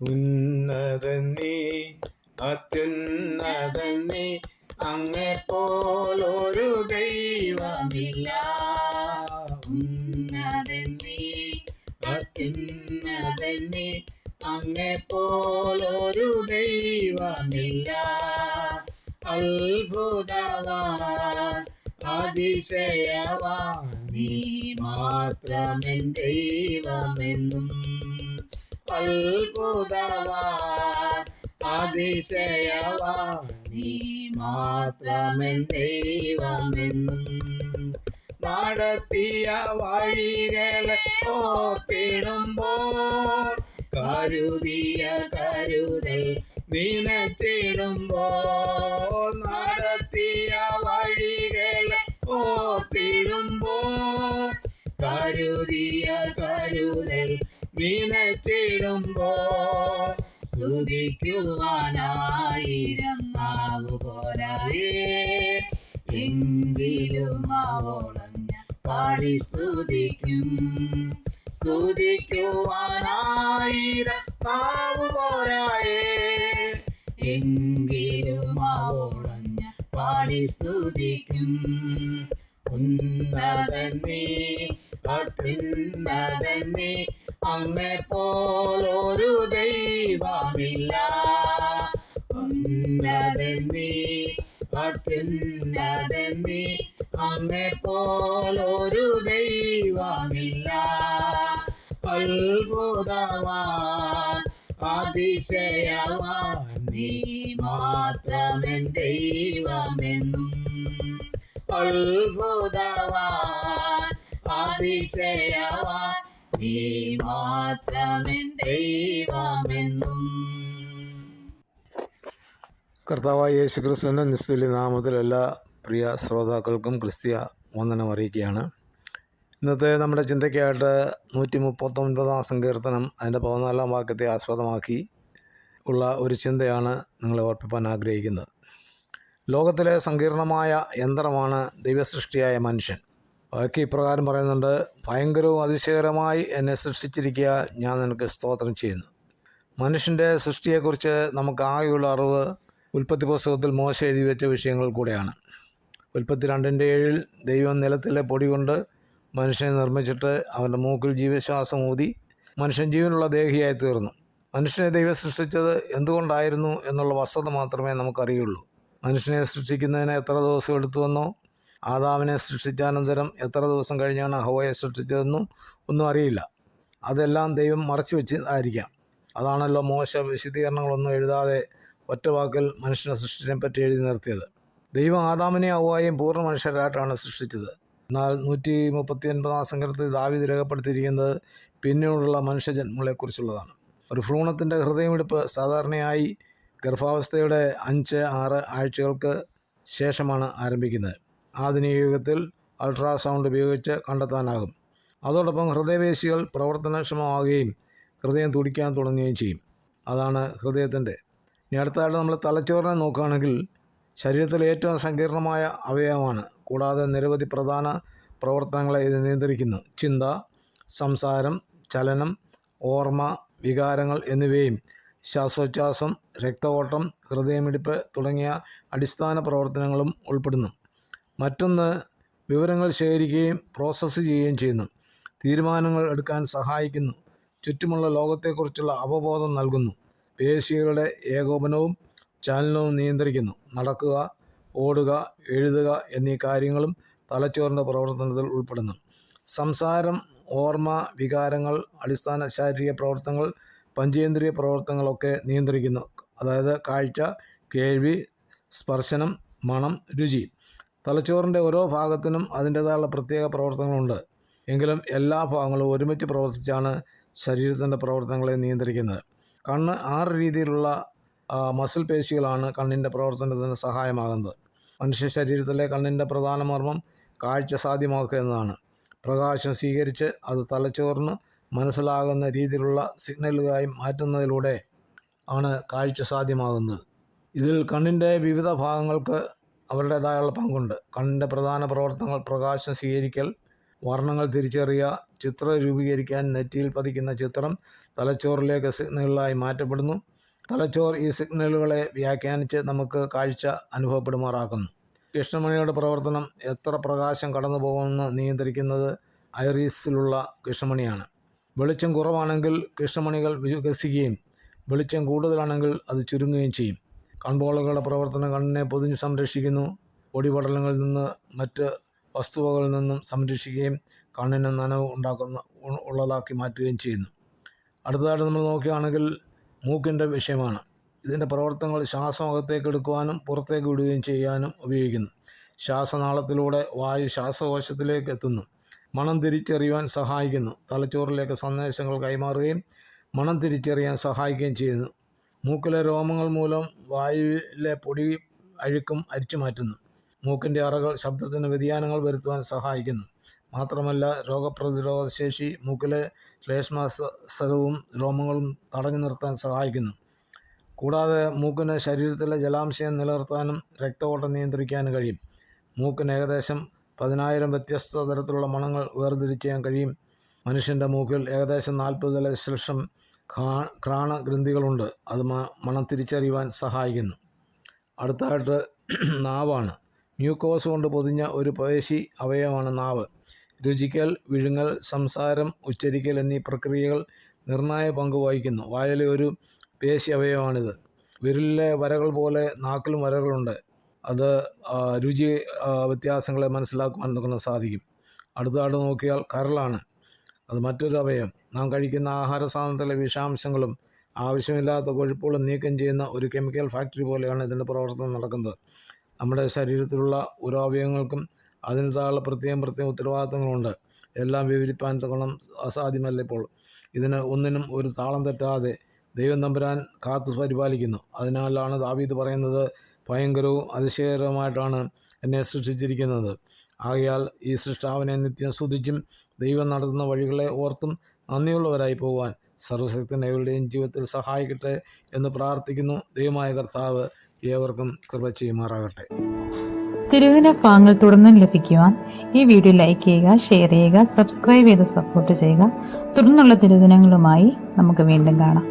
ഉന്നതൻ നീ അത്യുന്നതൻ നീ അങ്ങെ പോലൊരു ദൈവമില്ല. ഉന്നതൻ നീ അത്യുന്നതൻ നീ അങ്ങെ പോലൊരു ദൈവമില്ല. അത്ഭുതവാൻ അതിശയവാൻ നീ മാത്രമെൻ ദൈവമെന്നും അത്ഭുതവാൻ അതിശയവാൻ നീ മാത്രമെൻ ദൈവമെന്നും നടത്തിയ വഴികളെ ഓർത്തിടുമ്പോൾ കരുതിയ കരുതൽ നിനച്ചിടുമ്പോൾ നടത്തിയ വഴികളെ ഓർത്തിടുമ്പോൾ കരുതിയ കരുതൽ നിനച്ചിടുമ്പോൾ സ്തുതിക്കുവാനായിരം നാവു പോരായേ എങ്കിലും ആവോളഞ്ഞ പാടി സ്തുതിക്കും. സ്തുതിക്കുവാനായിരം നാവു പോരായേ എങ്കിലും ആവോളഞ്ഞ പാടി സ്തുതിക്കും. ഉന്നതന്നെ നീ അങ്ങെ പോലൊരു ദൈവമില്ല. ഉന്നതൻ നീ അത്യുന്നതൻ നീ അങ്ങെ പോലൊരു ദൈവമില്ല. അത്ഭുതവാൻ അതിശയവാൻ നീ മാത്രമെൻ ദൈവമെന്നും. അത്ഭുതവാൻ അതിശയവാൻ നീ മാത്രമെൻ ദൈവമെന്നും. കർത്താവായ യേശു ക്രിസ്തുവിന്റെ നിസ്തുല്യ നാമത്തിൽ എല്ലാ പ്രിയ ശ്രോതാക്കൾക്കും ക്രിസ്തീയ വന്ദനം അറിയിക്കുകയാണ്. ഇന്നത്തെ നമ്മുടെ ചിന്തയ്ക്കായിട്ട് നൂറ്റി മുപ്പത്തൊൻപതാം സങ്കീർത്തനം അതിന്റെ പതിനാലാം വാക്യത്തെ ആസ്പദമാക്കി ഉള്ള ഒരു ചിന്തയാണ് നിങ്ങളെ ഓർപ്പിപ്പാൻ ആഗ്രഹിക്കുന്നത്. ലോകത്തിലെ സങ്കീർണമായ യന്ത്രമാണ് ദൈവസൃഷ്ടിയായ മനുഷ്യൻ. ബാക്കി ഇപ്രകാരം പറയുന്നുണ്ട് ഭയങ്കരവും അതിശയകരമായി എന്നെ സൃഷ്ടിച്ചിരിക്കുക ഞാൻ നിനക്ക് സ്തോത്രം ചെയ്യുന്നു. മനുഷ്യന്റെ സൃഷ്ടിയെക്കുറിച്ച് നമുക്ക് ആകെയുള്ള അറിവ് ഉൽപ്പത്തി പുസ്തകത്തിൽ മോശ എഴുതി വെച്ച വിഷയങ്ങൾ കൂടെയാണ്. ഉൽപ്പത്തി രണ്ടിന്റെ ഏഴിൽ ദൈവം നിലത്തിലെ പൊടി കൊണ്ട് മനുഷ്യനെ നിർമ്മിച്ചിട്ട് അവന്റെ മൂക്കിൽ ജീവശ്വാസം ഊതി മനുഷ്യൻ ജീവനുള്ള ദേഹിയായി തീർന്നു. മനുഷ്യനെ ദൈവം സൃഷ്ടിച്ചത് എന്തുകൊണ്ടായിരുന്നു എന്നുള്ള വസ്തുത മാത്രമേ നമുക്കറിയുള്ളൂ. മനുഷ്യനെ സൃഷ്ടിക്കുന്നതിന് എത്ര ദിവസം എടുത്തുവെന്നോ ആദാമിനെ സൃഷ്ടിച്ചാനന്തരം എത്ര ദിവസം കഴിഞ്ഞാണ് ഹവയെ സൃഷ്ടിച്ചതെന്നും ഒന്നും അറിയില്ല. അതെല്ലാം ദൈവം മറച്ചു വെച്ച് ആയിരിക്കാം അതാണല്ലോ മോശ വിശദീകരണങ്ങളൊന്നും എഴുതാതെ ഒറ്റ വാക്കിൽ മനുഷ്യനെ സൃഷ്ടിച്ചതിനെ പറ്റി എഴുതി നിർത്തിയത്. ദൈവം ആദാമിനെ അവയെയും പൂർണ മനുഷ്യരായിട്ടാണ് സൃഷ്ടിച്ചത്. എന്നാൽ നൂറ്റി മുപ്പത്തി ഒൻപതാം സംഘത്തിൽ ദാവീദ് രേഖപ്പെടുത്തിയിരിക്കുന്നത് പിന്നീടുള്ള മനുഷ്യജന്മങ്ങളെക്കുറിച്ചുള്ളതാണ്. ഒരു ഭ്രൂണത്തിന്റെ ഹൃദയമിടിപ്പ് സാധാരണയായി ഗർഭാവസ്ഥയുടെ അഞ്ച് ആറ് ആഴ്ചകൾക്ക് ശേഷമാണ് ആരംഭിക്കുന്നത്. ആധുനിക യുഗത്തിൽ അൾട്രാസൗണ്ട് ഉപയോഗിച്ച് കണ്ടെത്താനാകും. അതോടൊപ്പം ഹൃദയപേശികൾ പ്രവർത്തനക്ഷമമാവുകയും ഹൃദയം തുടിക്കാൻ തുടങ്ങുകയും ചെയ്യും. അതാണ് ഹൃദയത്തിന്റെ. ഇനി അടുത്തതായിട്ട് നമ്മൾ തലച്ചോറിനെ നോക്കുകയാണെങ്കിൽ ശരീരത്തിലെ ഏറ്റവും സങ്കീർണമായ അവയവമാണ്. കൂടാതെ നിരവധി പ്രധാന പ്രവർത്തനങ്ങളെ ഇത് നിയന്ത്രിക്കുന്നു. ചിന്ത സംസാരം ചലനം ഓർമ്മ വികാരങ്ങൾ എന്നിവയും ശ്വാസോച്ഛ്വാസം രക്തഓട്ടം ഹൃദയമിടിപ്പ് തുടങ്ങിയ അടിസ്ഥാന പ്രവർത്തനങ്ങളും ഉൾപ്പെടുന്നു. മറ്റൊന്ന് വിവരങ്ങൾ ശേഖരിക്കുകയും പ്രോസസ്സ് ചെയ്യുകയും ചെയ്യുന്നു. തീരുമാനങ്ങൾ എടുക്കാൻ സഹായിക്കുന്നു. ചുറ്റുമുള്ള ലോകത്തെക്കുറിച്ചുള്ള അവബോധം നൽകുന്നു. പേശികളുടെ ഏകോപനവും ചലനവും നിയന്ത്രിക്കുന്നു. നടക്കുക ഓടുക എഴുതുക എന്നീ കാര്യങ്ങളും തലച്ചോറിന്റെ പ്രവർത്തനത്തിൽ ഉൾപ്പെടുന്നു. സംസാരം ഓർമ്മ വികാരങ്ങൾ അടിസ്ഥാന ശാരീരിക പ്രവർത്തനങ്ങൾ പഞ്ചേന്ദ്രിയ പ്രവർത്തനങ്ങളൊക്കെ നിയന്ത്രിക്കുന്നു. അതായത് കാഴ്ച കേൾവി സ്പർശനം മണം രുചി. തലച്ചോറിന്റെ ഓരോ ഭാഗത്തിനും അതിന്റേതായുള്ള പ്രത്യേക പ്രവർത്തനങ്ങളുണ്ട്. എങ്കിലും എല്ലാ ഭാഗങ്ങളും ഒരുമിച്ച് പ്രവർത്തിച്ചാണ് ശരീരത്തിന്റെ പ്രവർത്തനങ്ങളെ നിയന്ത്രിക്കുന്നത്. കണ്ണ് ആറ് രീതിയിലുള്ള മസിൽ പേശികളാണ് കണ്ണിന്റെ പ്രവർത്തനത്തിന് സഹായമാകുന്നത്. മനുഷ്യ ശരീരത്തിലെ കണ്ണിന്റെ പ്രധാന മർമ്മം കാഴ്ച സാധ്യമാക്കുക എന്നതാണ്. പ്രകാശം സ്വീകരിച്ച് അത് തലച്ചോറിന് മനസ്സിലാകുന്ന രീതിയിലുള്ള സിഗ്നലുകളായി മാറ്റുന്നതിലൂടെ ആണ് കാഴ്ച സാധ്യമാകുന്നത്. ഇതിൽ കണ്ണിന്റെ വിവിധ ഭാഗങ്ങൾക്ക് അവരുടേതായുള്ള പങ്കുണ്ട്. കണ്ണിന്റെ പ്രധാന പ്രവർത്തനങ്ങൾ പ്രകാശം സ്വീകരിക്കൽ വർണങ്ങൾ തിരിച്ചറിയുക ചിത്രം രൂപീകരിക്കാൻ നെറ്റിയിൽ പതിക്കുന്ന ചിത്രം തലച്ചോറിലേക്ക് സിഗ്നലുകളായി മാറ്റപ്പെടുന്നു. തലച്ചോർ ഈ സിഗ്നലുകളെ വ്യാഖ്യാനിച്ച് നമുക്ക് കാഴ്ച അനുഭവപ്പെടുമാറാക്കുന്നു. കൃഷ്ണമണിയുടെ പ്രവർത്തനം എത്ര പ്രകാശം കടന്നു പോകുമെന്ന് നിയന്ത്രിക്കുന്നത് ഐറീസിലുള്ള കൃഷ്ണമണിയാണ്. വെളിച്ചം കുറവാണെങ്കിൽ കൃഷ്ണമണികൾ വികസിക്കുകയും വെളിച്ചം കൂടുതലാണെങ്കിൽ അത് ചുരുങ്ങുകയും ചെയ്യും. കൺപോളകളുടെ പ്രവർത്തനം കണ്ണിനെ പൊതിഞ്ഞ് സംരക്ഷിക്കുന്നു. പൊടിപടലങ്ങളിൽ നിന്ന് മറ്റ് വസ്തുവകളിൽ നിന്നും സംരക്ഷിക്കുകയും കണ്ണിന് നനവ് ഉണ്ടാക്കുന്ന ഉള്ളതാക്കി മാറ്റുകയും ചെയ്യുന്നു. അടുത്തതായിട്ട് നമ്മൾ നോക്കുകയാണെങ്കിൽ മൂക്കിന്റെ വിഷയമാണ്. ഇതിന്റെ പ്രവർത്തനങ്ങൾ ശ്വാസം അകത്തേക്ക് എടുക്കുവാനും പുറത്തേക്ക് വിടുകയും ചെയ്യാനും ഉപയോഗിക്കുന്നു. ശ്വാസനാളത്തിലൂടെ വായു ശ്വാസകോശത്തിലേക്ക് എത്തുന്നു. മണം തിരിച്ചറിയുവാൻ സഹായിക്കുന്നു. തലച്ചോറിലേക്ക് സന്ദേശങ്ങൾ കൈമാറുകയും മണം തിരിച്ചറിയാൻ സഹായിക്കുകയും ചെയ്യുന്നു. മൂക്കിലെ രോമങ്ങൾ മൂലം വായുവിലെ പൊടി അഴുക്കും അരിച്ചു മാറ്റുന്നു. മൂക്കിന്റെ അറകൾ ശബ്ദത്തിന് വ്യതിയാനങ്ങൾ വരുത്തുവാൻ സഹായിക്കുന്നു. മാത്രമല്ല രോഗപ്രതിരോധ ശേഷി മൂക്കിലെ ശ്ലേഷ്മാസരവും രോമങ്ങളും തടഞ്ഞു നിർത്താൻ സഹായിക്കുന്നു. കൂടാതെ മൂക്കിന് ശരീരത്തിലെ ജലാംശയം നിലനിർത്താനും രക്തഓട്ടം നിയന്ത്രിക്കാനും കഴിയും. മൂക്കിന് ഏകദേശം പതിനായിരം വ്യത്യസ്ത തരത്തിലുള്ള മണങ്ങൾ വേർതിരിച്ചറിയാൻ കഴിയും. മനുഷ്യന്റെ മൂക്കിൽ ഏകദേശം നാൽപ്പത് ലക്ഷം ഘാ- ഗ്രന്ഥികളുണ്ട് അത് മണം തിരിച്ചറിയുവാൻ സഹായിക്കുന്നു. അടുത്തതായിട്ട് നാവാണ്. മ്യൂക്കോസ് കൊണ്ട് പൊതിഞ്ഞ ഒരു പേശി അവയവമാണ് നാവ്. രുചിക്കൽ വിഴുങ്ങൽ സംസാരം ഉച്ചരിക്കൽ എന്നീ പ്രക്രിയകൾ നിർണായക പങ്ക് വഹിക്കുന്നു. വായലെ ഒരു പേശി അവയവമാണിത്. വിരലിലെ വരകൾ പോലെ നാക്കിലും വരകളുണ്ട്. അത് രുചി വ്യത്യാസങ്ങളെ മനസ്സിലാക്കുവാൻ നമുക്ക് സാധിക്കും. അടുത്തതായിട്ട് നോക്കിയാൽ കരളാണ്. അത് മറ്റൊരു അവയവം. നാം കഴിക്കുന്ന ആഹാര സാധനത്തിലെ വിഷാംശങ്ങളും ആവശ്യമില്ലാത്ത കൊഴുപ്പുകളും നീക്കം ചെയ്യുന്ന ഒരു കെമിക്കൽ ഫാക്ടറി പോലെയാണ് ഇതിന്റെ പ്രവർത്തനം നടക്കുന്നത്. നമ്മുടെ ശരീരത്തിലുള്ള ഓരോ അവയവങ്ങൾക്കും അതിന് താഴെ പ്രത്യേകം പ്രത്യേകം ഉത്തരവാദിത്തങ്ങളുണ്ട്. എല്ലാം വിവരിപ്പാൻ തകണം അസാധ്യമല്ല ഇപ്പോൾ. ഇതിന് ഒന്നിനും ഒരു താളം തെറ്റാതെ ദൈവം തമ്പുരാൻ കാത്തു പരിപാലിക്കുന്നു. അതിനാലാണ് ദാവീദ് പറയുന്നത് ഭയങ്കരവും അതിശയകരവുമായിട്ടാണ് എന്നെ സൃഷ്ടിച്ചിരിക്കുന്നത്. ആകയാൽ ഈ സൃഷ്ടാവിനെ നിത്യം സ്തുതിച്ചും ദൈവം നടത്തുന്ന വഴികളെ ഓർത്തും നന്ദിയുള്ളവരായി പോകുവാൻ സർവശക്തൻ ഏവരുടെയും ജീവിതത്തിൽ സഹായിക്കട്ടെ എന്ന് പ്രാർത്ഥിക്കുന്നു. ദൈവമായ കർത്താവ് ഏവർക്കും കൃപ ചെയ്യുമാറാകട്ടെ. തിരുവിന ഭാഗങ്ങൾ തുടർന്നും ലഭിക്കുവാൻ ഈ വീഡിയോ ലൈക്ക് ചെയ്യുക ഷെയർ ചെയ്യുക സബ്സ്ക്രൈബ് ചെയ്ത് സപ്പോർട്ട് ചെയ്യുക. തുടർന്നുള്ള തിരുദിനങ്ങളുമായി നമുക്ക് വീണ്ടും കാണാം.